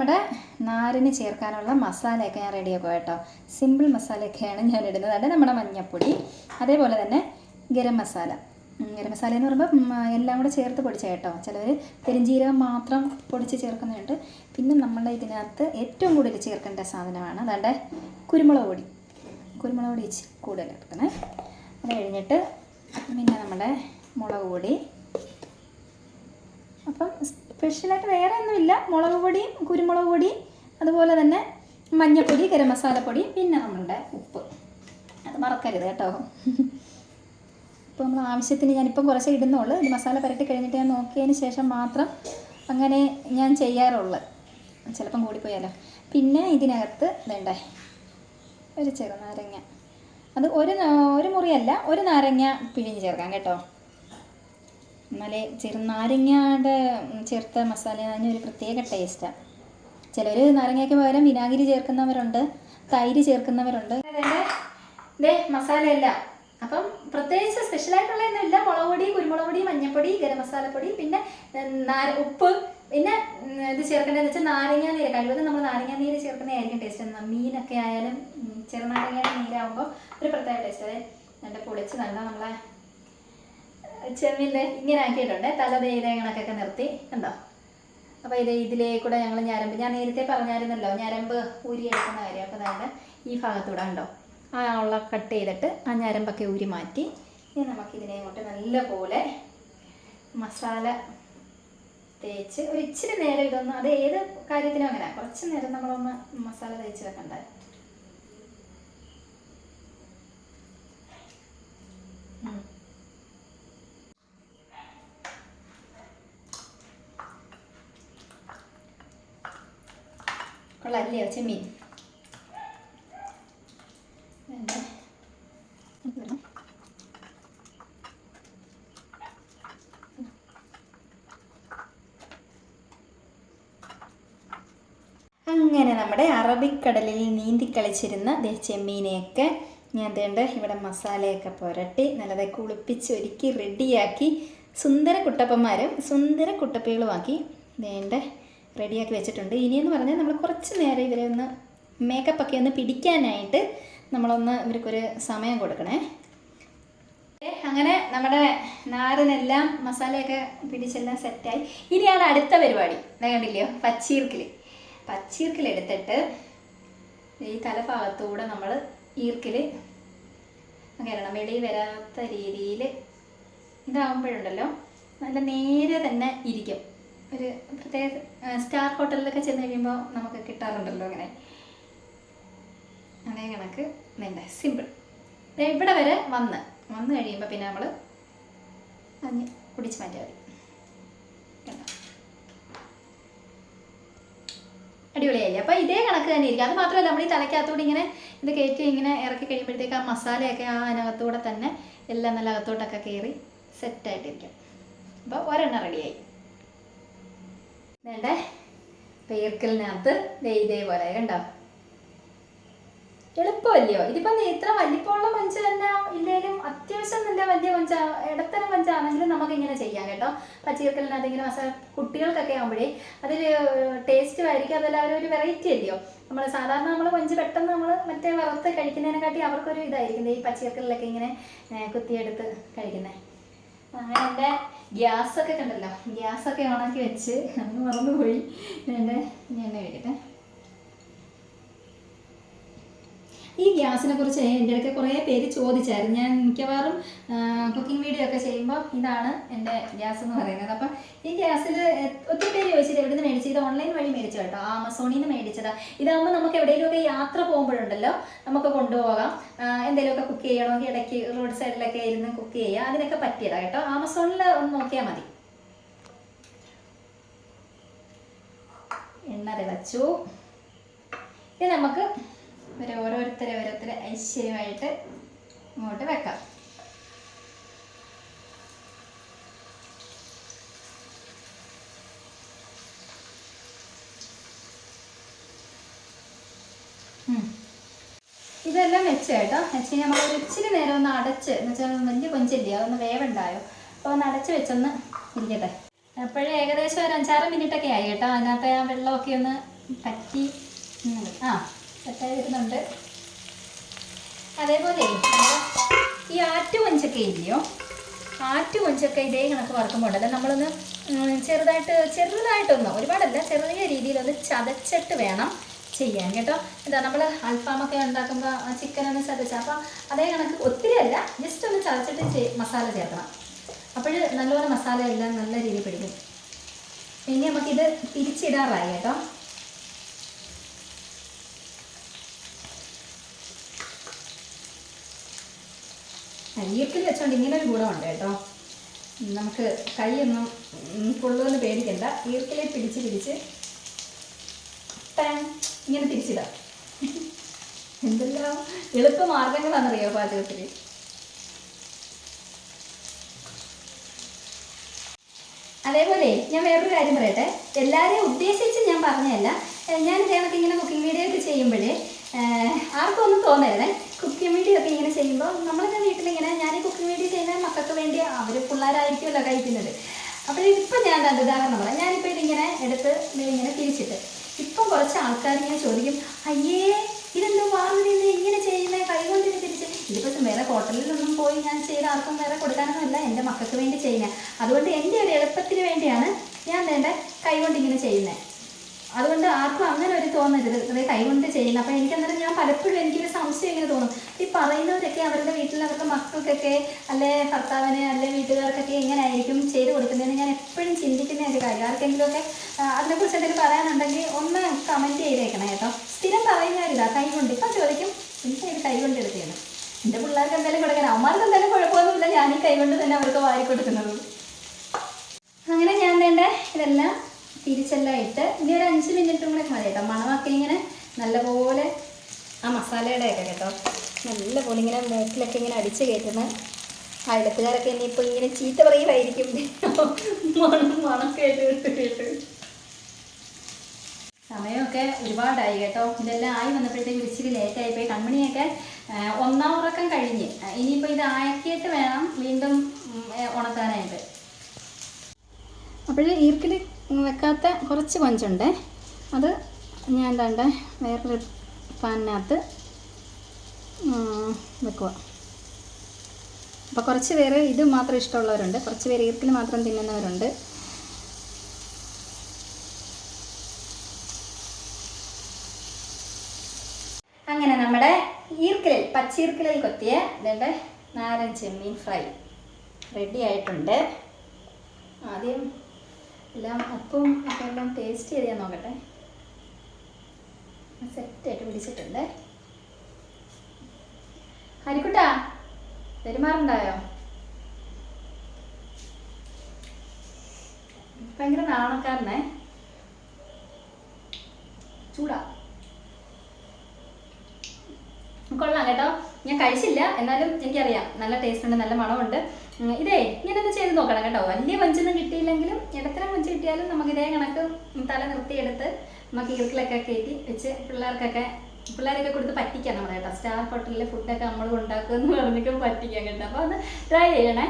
നമ്മുടെ നാരിന് ചേർക്കാനുള്ള മസാലയൊക്കെ ഞാൻ റെഡിയാക്കുക കേട്ടോ. സിമ്പിൾ മസാലയൊക്കെയാണ് ഞാൻ ഇടുന്നത്. അത് നമ്മുടെ മഞ്ഞൾപ്പൊടി അതേപോലെ തന്നെ ഗരം മസാല. ഗരം മസാല എന്ന് പറയുമ്പോൾ എല്ലാം കൂടെ ചേർത്ത് പൊടിച്ച കേട്ടോ. ചിലവർ പെരിഞ്ജീരകം മാത്രം പൊടിച്ച് ചേർക്കുന്നുണ്ട്. പിന്നെ നമ്മളുടെ ഇതിനകത്ത് ഏറ്റവും കൂടുതൽ ചേർക്കേണ്ട സാധനമാണ് അതാണ്ട് കുരുമുളക് പൊടി. കുരുമുളക് പൊടി കൂടുതൽ എടുക്കണേ അത് കഴിഞ്ഞിട്ട് പിന്നെ നമ്മുടെ മുളക് പൊടി അപ്പം സ്പെഷ്യലായിട്ട് വേറെ ഒന്നുമില്ല മുളക് പൊടിയും കുരുമുളക് പൊടിയും അതുപോലെ തന്നെ മഞ്ഞൾപ്പൊടി ഗരം മസാലപ്പൊടി പിന്നെ നമ്മളുടെ ഉപ്പ്. അത് മറക്കരുത് കേട്ടോ. ഇപ്പോൾ നമ്മൾ ആവശ്യത്തിന് ഞാനിപ്പം കുറച്ച് ഇടുന്നുള്ളൂ. ഇത് മസാല പുരട്ടി കഴിഞ്ഞിട്ട് ഞാൻ നോക്കിയതിന് ശേഷം മാത്രം അങ്ങനെ ഞാൻ ചെയ്യാറുള്ളൂ. ചിലപ്പം കൂടിപ്പോയാലോ. പിന്നെ ഇതിനകത്ത് വേണ്ടേ? ഒരു ചെറുനാരങ്ങ അത് ഒരു ഒരു മുറിയല്ല ഒരു നാരങ്ങ പിഴിഞ്ഞ് ചേർക്കാം കേട്ടോ. എന്നാലേ ചെറുനാരങ്ങയുടെ ചേർത്ത മസാല ഒരു പ്രത്യേക ടേസ്റ്റാണ് ചിലർ നാരങ്ങയ്ക്ക് പകരം വിനാഗിരി ചേർക്കുന്നവരുണ്ട് തൈര് ചേർക്കുന്നവരുണ്ട്. ഇതേ മസാലയല്ല. അപ്പം പ്രത്യേകിച്ച് സ്പെഷ്യലായിട്ടുള്ളതൊന്നുമില്ല മുളക് പൊടി കുരുമുളക് പൊടി മഞ്ഞൾപ്പൊടി ഗരം മസാലപ്പൊടി പിന്നെ ഉപ്പ് പിന്നെ ഇത് ചേർക്കേണ്ടതെന്ന് വെച്ചാൽ നാരങ്ങ നീര്. കഴിവതും നമ്മൾ നാരങ്ങ നീര് ചേർക്കുന്നതായിരിക്കും ടേസ്റ്റ് മീനൊക്കെ ആയാലും ചെറുനാരങ്ങയുടെ നീരാകുമ്പോൾ ഒരു പ്രത്യേക ടേസ്റ്റ് അതെ നല്ല പൊളിച്ച് നല്ല നമ്മളെ ചെമ്മീന്റെ ഇങ്ങനെ ആക്കിയിട്ടുണ്ട്. തല കണക്കൊക്കെ നിർത്തി. കണ്ടോ? അപ്പോൾ ഇത് ഇതിലേ കൂടെ ഞങ്ങൾ ഞരമ്പ്. ഞാൻ നേരത്തെ പറഞ്ഞായിരുന്നല്ലോ ഞരമ്പ് ഊരി എടുക്കുന്ന കാര്യം അപ്പോൾ അതായത് ഈ ഭാഗത്തൂടെ ഉണ്ടോ ആ ഉള്ള കട്ട് ചെയ്തിട്ട് ആ ഞരമ്പൊക്കെ ഊരി മാറ്റി ഇനി നമുക്കിതിനെ നല്ല പോലെ മസാല തേച്ച് ഒരു ഇച്ചിരി നേരം ഇതൊന്ന് അത് ഏത് കാര്യത്തിനും അങ്ങനെ കുറച്ച് നേരം നമ്മളൊന്ന് മസാല തേച്ച് വെക്കണ്ടേ? കൊള്ളാല്ലേ ചെമ്മീൻ. അങ്ങനെ നമ്മുടെ അറബിക്കടലിൽ നീന്തി കളിച്ചിരുന്ന ചെമ്മീനെയൊക്കെ ഞാൻ തേണ്ട ഇവിടെ മസാലയൊക്കെ പുരട്ടി നല്ലതായി കുളിപ്പിച്ച് ഒരുക്കി റെഡിയാക്കി സുന്ദര കുട്ടപ്പന്മാരും സുന്ദര കുട്ടപ്പികളുമാക്കി വേണ്ട റെഡിയാക്കി വെച്ചിട്ടുണ്ട്. ഇനിയെന്ന് പറഞ്ഞാൽ നമ്മൾ കുറച്ച് നേരം ഇവരെ ഒന്ന് മേക്കപ്പ് ഒക്കെ ഒന്ന് പിടിക്കാനായിട്ട് നമ്മളൊന്ന് ഇവർക്കൊരു സമയം കൊടുക്കണേ. അങ്ങനെ നമ്മുടെ നാരനെല്ലാം മസാലയൊക്കെ പിടിച്ചെല്ലാം സെറ്റായി. ഇനിയാണ് അടുത്ത പരിപാടി. കണ്ടില്ലയോ പച്ചീർക്കിൽ പച്ചീർക്കിൽ എടുത്തിട്ട് ഈ തലഭാഗത്തൂടെ നമ്മൾ ഈർക്കിൽ കയറണം വെളി വരാത്ത രീതിയിൽ ഇതാകുമ്പോഴുണ്ടല്ലോ നല്ല നേരെ തന്നെ ഇരിക്കും. ഒരു പ്രത്യേക സ്റ്റാർ ഹോട്ടലിലൊക്കെ ചെന്ന് കഴിയുമ്പോൾ നമുക്ക് കിട്ടാറുണ്ടല്ലോ അങ്ങനെ. അതേ കണക്ക് വേണ്ട സിമ്പിൾ ഇവിടെ വരെ വന്ന്. വന്ന് കഴിയുമ്പോൾ പിന്നെ നമ്മൾ അങ്ങ് കുടിച്ച് മാറ്റിയാൽ മതി. അടിപൊളിയായി. അപ്പോൾ ഇതേ കണക്ക് തന്നെ ഇരിക്കും. അത് മാത്രമല്ല നമ്മൾ ഈ തലയ്ക്കകത്തൂടെ ഇങ്ങനെ ഇത് കയറ്റി ഇങ്ങനെ ഇറക്കി കഴിയുമ്പോഴത്തേക്ക് ആ മസാലയൊക്കെ ആ അതിനകത്തൂടെ തന്നെ എല്ലാം നല്ല അകത്തോട്ടൊക്കെ കയറി സെറ്റായിട്ടിരിക്കും അപ്പോൾ ഒരെണ്ണം റെഡിയായി വേണ്ടേ? പേർക്കലിനകത്ത് ഇതേപോലെ കണ്ടോ? എളുപ്പമല്ലയോ? ഇതിപ്പം ഇത്ര വലിപ്പമുള്ള പഞ്ച് തന്നെ ഇല്ലെങ്കിലും അത്യാവശ്യം നല്ല വലിയ പഞ്ച ഇടത്തരം പഞ്ചാണെങ്കിലും നമുക്ക് ഇങ്ങനെ ചെയ്യാം കേട്ടോ. പച്ചീർക്കലിനകത്ത് ഇങ്ങനെ മസാല കുട്ടികൾക്കൊക്കെ ആകുമ്പോഴേ അതിൽ ടേസ്റ്റും ആയിരിക്കും. അതല്ല ഒരു വെറൈറ്റി അല്ലയോ? നമ്മൾ സാധാരണ നമ്മൾ മഞ്ച് പെട്ടെന്ന് നമ്മൾ മറ്റേ വറുത്ത് കഴിക്കുന്നതിനെക്കാട്ടി അവർക്കൊരു ഇതായിരിക്കും ഈ പച്ചക്കറിലൊക്കെ ഇങ്ങനെ കുത്തിയെടുത്ത് കഴിക്കുന്നത് അങ്ങനെ എന്റെ ഗ്യാസൊക്കെ കണ്ടല്ലോ. ഗ്യാസൊക്കെ ഓണാക്കി വെച്ച് അന്ന് മറന്നുപോയി. എന്റെ ഞാൻ എണ്ണ ഈ ഗ്യാസിനെ കുറിച്ച് എന്റെ അടുത്ത് കുറേ പേര് ചോദിച്ചായിരുന്നു. ഞാൻ മിക്കവാറും കുക്കിംഗ് വീഡിയോ ഒക്കെ ചെയ്യുമ്പോൾ ഇതാണ് എന്റെ ഗ്യാസ് എന്ന് പറയുന്നത്. അപ്പം ഈ ഗ്യാസിൽ ഒത്തിരി പേര് ചോദിച്ചിട്ട് എവിടെ നിന്ന് മേടിച്ചത് ഓൺലൈൻ വഴി മേടിച്ചു കേട്ടോ. ആമസോണിൽ നിന്ന് മേടിച്ചതാണ് ഇതാകുമ്പോൾ നമുക്ക് എവിടെയെങ്കിലുമൊക്കെ യാത്ര പോകുമ്പോഴുണ്ടല്ലോ നമുക്ക് കൊണ്ടുപോകാം. എന്തെങ്കിലുമൊക്കെ കുക്ക് ചെയ്യണമെങ്കിൽ ഇടയ്ക്ക് റോഡ് സൈഡിലൊക്കെ ഇരുന്ന് കുക്ക് ചെയ്യുക. അതിനൊക്കെ പറ്റിയതാണ് കേട്ടോ. ആമസോണിൽ ഒന്ന് നോക്കിയാൽ മതി. എണ്ണ തിളച്ചു. ഇത് നമുക്ക് ഒരു ഓരോരുത്തരെ ഓരോരുത്തരെ ഐശ്വര്യമായിട്ട് ഇങ്ങോട്ട് വെക്കാം. ഇതെല്ലാം വെച്ച് കേട്ടോ. വെച്ച് നമ്മൾ ഒരു ഇച്ചിരി നേരം ഒന്ന് അടച്ച് എന്ന് വെച്ചാൽ വലിയ കൊഞ്ചില്ലേ അതൊന്ന് വേവുണ്ടായോ? അപ്പോൾ ഒന്ന് അടച്ച് വെച്ചൊന്ന് ഇരിക്കട്ടെ. അപ്പോഴേ ഏകദേശം ഒരു അഞ്ചാറ് മിനിറ്റ് ഒക്കെ ആയി കേട്ടോ. അതിനകത്ത് ആ വെള്ളമൊക്കെ ഒന്ന് പറ്റി. ആ. സെറ്റായി വരുന്നുണ്ട്. അതേപോലെ ഈ ആറ്റു കൊഞ്ചൊക്ക ഇല്ലയോ? ആറ്റു കൊഞ്ചൊക്കെ ഇതേ കണക്ക് വറക്കുമ്പോൾ ഉണ്ടല്ലോ നമ്മളൊന്ന് ചെറുതായിട്ട് ചെറുതായിട്ടൊന്ന് ഒരുപാടല്ല ചെറിയ രീതിയിലൊന്ന് ചതച്ചിട്ട് വേണം ചെയ്യാൻ കേട്ടോ. എന്താ നമ്മൾ അൽഫാമൊക്കെ ഉണ്ടാക്കുമ്പോൾ ചിക്കൻ ഒന്ന് ചതച്ച അപ്പം അതേ കണക്ക് ഒത്തിരി അല്ല ജസ്റ്റ് ഒന്ന് ചതച്ചിട്ട് മസാല ചേർക്കണം. അപ്പോൾ നല്ലപോലെ മസാല എല്ലാം നല്ല രീതിയിൽ പിടിക്കും. ഇനി നമുക്കിത് തിരിച്ചിടാറായി കേട്ടോ. ഈർക്കിൽ വെച്ചോണ്ട് ഇങ്ങനെ ഒരു ഗുണമുണ്ട് കേട്ടോ. നമുക്ക് കൈയൊന്നും കൊള്ളുമെന്ന് പേടിക്കണ്ട. ഈർക്കിലെ പിടിച്ച് പിടിച്ച് ടാങ് ഇങ്ങനെ തിരിച്ചിടാം. എന്തെല്ലാം എളുപ്പ മാർഗങ്ങളാണെന്നറിയോ പാചകത്തിൽ അതേപോലെ ഞാൻ വേറൊരു കാര്യം പറയട്ടെ. എല്ലാവരെയും ഉദ്ദേശിച്ച് ഞാൻ പറഞ്ഞതല്ല. ഞാൻ ഇതേ ഇങ്ങനെ കുക്കിംഗ് വീഡിയോ ഒക്കെ ചെയ്യുമ്പോഴേ ആർക്കും ഒന്നും തോന്നരുത്. കുക്കിംഗ് വീഡിയോ ചെയ്യുമ്പോൾ നമ്മളിങ്ങനെ വീട്ടിലിങ്ങനെ ഞാൻ കുക്കിംഗ് വീഡിയോ ചെയ്യുന്ന മക്കൾക്ക് വേണ്ടി അവർ പിള്ളേരായിരിക്കുമല്ലോ കഴിക്കുന്നത്. അപ്പോൾ ഇപ്പം ഞാൻ രണ്ട് ഉദാഹരണം പറയാം. ഞാനിപ്പോൾ ഇതിങ്ങനെ എടുത്ത് ഇങ്ങനെ തിരിച്ചിട്ട് ഇപ്പം കുറച്ച് ആൾക്കാർ ഇങ്ങനെ ചോദിക്കും അയ്യേ ഇതെന്തോ വാർന്നു ഇങ്ങനെ ചെയ്യുന്നത് കൈകൊണ്ട് തിരിച്ച്. ഇതിപ്പോൾ വേറെ ഹോട്ടലിലൊന്നും പോയി ഞാൻ ചെയ്ത് ആർക്കും വേറെ കൊടുക്കാനൊന്നുമല്ല എന്റെ മക്കൾക്ക് വേണ്ടി ചെയ്യുന്നത് അതുകൊണ്ട് എന്റെ ഒരു എളുപ്പത്തിന് വേണ്ടിയാണ് ഞാൻ വേണ്ട കൈകൊണ്ട് ഇങ്ങനെ ചെയ്യുന്നത് അതുകൊണ്ട് ആർക്കും അങ്ങനെ ഒരു തോന്നരുത്. അതേ കൈകൊണ്ട് ചെയ്യുന്നത് അപ്പം എനിക്കന്നേരം ഞാൻ പലപ്പോഴും എനിക്കൊരു സംശയം ഇങ്ങനെ തോന്നും. ഈ പറയുന്നവരൊക്കെ അവരുടെ വീട്ടിൽ അവരുടെ മക്കൾക്കൊക്കെ അല്ലെ ഭർത്താവിന് അല്ലെ വീട്ടുകാർക്കൊക്കെ എങ്ങനെ ആയിരിക്കും ചെയ്ത് കൊടുക്കുന്നതെന്ന് ഞാൻ എപ്പോഴും ചിന്തിക്കുന്ന ഒരു കാര്യം. ആർക്കെങ്കിലുമൊക്കെ അതിനെക്കുറിച്ച് എന്തെങ്കിലും പറയാനുണ്ടെങ്കിൽ ഒന്ന് കമന്റ് ചെയ്തേക്കണം കേട്ടോ. സ്ഥിരം പറയുന്നവരില്ല കൈ കൊണ്ട്. ഇപ്പം ചോദിക്കും എനിക്ക് ഇത് കൈ കൊണ്ട് എടുത്തേന്ന് എന്റെ പിള്ളേർക്ക് എന്തായാലും കൊടുക്കാൻ അമ്മമാർക്ക് എന്തായാലും കുഴപ്പമൊന്നുമില്ല. ഞാൻ ഈ കൈകൊണ്ട് തന്നെ അവർക്ക് വാരി കൊടുക്കുന്നത് അങ്ങനെ ഞാൻ വേണ്ട ഇതെല്ലാം തിരിച്ചെല്ലാം ഇട്ട് ഇനി ഒരു അഞ്ച് മിനിറ്റും കൂടെ മതി കേട്ടോ. മണമൊക്കെ ഇങ്ങനെ നല്ലപോലെ ആ മസാലയുടെ ഒക്കെ കേട്ടോ. നല്ലപോലെ ഇങ്ങനെ മൂക്കിലൊക്കെ ഇങ്ങനെ അടിച്ച് കയറ്റുന്ന ഇനി ഇനിയിപ്പോൾ ഇങ്ങനെ ചീത്ത പറയുമായിരിക്കും മണം കേട്ട് സമയമൊക്കെ ഒരുപാടായി കേട്ടോ. ഇതെല്ലാം ആയി വന്നപ്പോഴത്തേക്കും ഇച്ചിരി ലേറ്റ് ആയിപ്പോയി കൺമണിയൊക്കെ ആ, ഒന്നാം ഉറക്കം കഴിഞ്ഞ്. ആ, ഇനിയിപ്പോൾ ഇത് ആക്കിയിട്ട് വേണം വീണ്ടും ഉണക്കാനായിട്ട്. അപ്പോൾ ഈർക്കിൽ വെക്കാത്ത കുറച്ച് കൊഞ്ചുണ്ട് അത് ഞാൻ എന്താണ്ട് വേറൊരു പാനിനകത്ത് വെക്കുക. അപ്പോൾ കുറച്ച് പേര് ഇത് മാത്രം ഇഷ്ടമുള്ളവരുണ്ട്. കുറച്ച് പേര് ഈർക്കിൽ മാത്രം തിന്നുന്നവരുണ്ട്. അങ്ങനെ നമ്മുടെ ഈർക്കിലിൽ പച്ചീർക്കിലിൽ കൊത്തിയ ഇതിന്റെ നാരൻ ചെമ്മീൻ ഫ്രൈ. റെഡി ആയിട്ടുണ്ട്. ആദ്യം എല്ലാം ഉപ്പും ഒക്കെ എല്ലാം ടേസ്റ്റ് ചെയ്ത് ഞാൻ നോക്കട്ടെ. സെറ്റായിട്ട് പിടിച്ചിട്ടുണ്ട് ഹരിക്കുട്ടാ പെരുമാറുണ്ടായോ? ഭയങ്കര നാണക്കാരനെ. ചൂടാ. കൊള്ളാം കേട്ടോ. ഞാൻ കഴിച്ചില്ല. എന്നാലും എനിക്കറിയാം. നല്ല ടേസ്റ്റ് ഉണ്ട് നല്ല മണമുണ്ട്. ഇതേ ഇങ്ങനെ ചെയ്ത് നോക്കണം കേട്ടോ. വലിയ വഞ്ചൊന്നും കിട്ടിയില്ലെങ്കിലും ഇടത്തരം വഞ്ച് കിട്ടിയാലും നമുക്ക് ഇതേ കണക്ക് തല നിർത്തിയെടുത്ത് നമുക്ക് ഈർക്കിലൊക്കെ കയറ്റി വെച്ച് പിള്ളേർക്കൊക്കെ പിള്ളേരൊക്കെ കൊടുത്ത് പറ്റിക്കാം നമ്മുടെ കേട്ടോ. സ്റ്റാർ ഹോട്ടലിലെ ഫുഡൊക്കെ നമ്മൾ ഉണ്ടാക്കുമെന്ന് പറഞ്ഞിട്ട് പറ്റിക്കാം കേട്ടോ. അപ്പോൾ അത് ട്രൈ ചെയ്യണേ.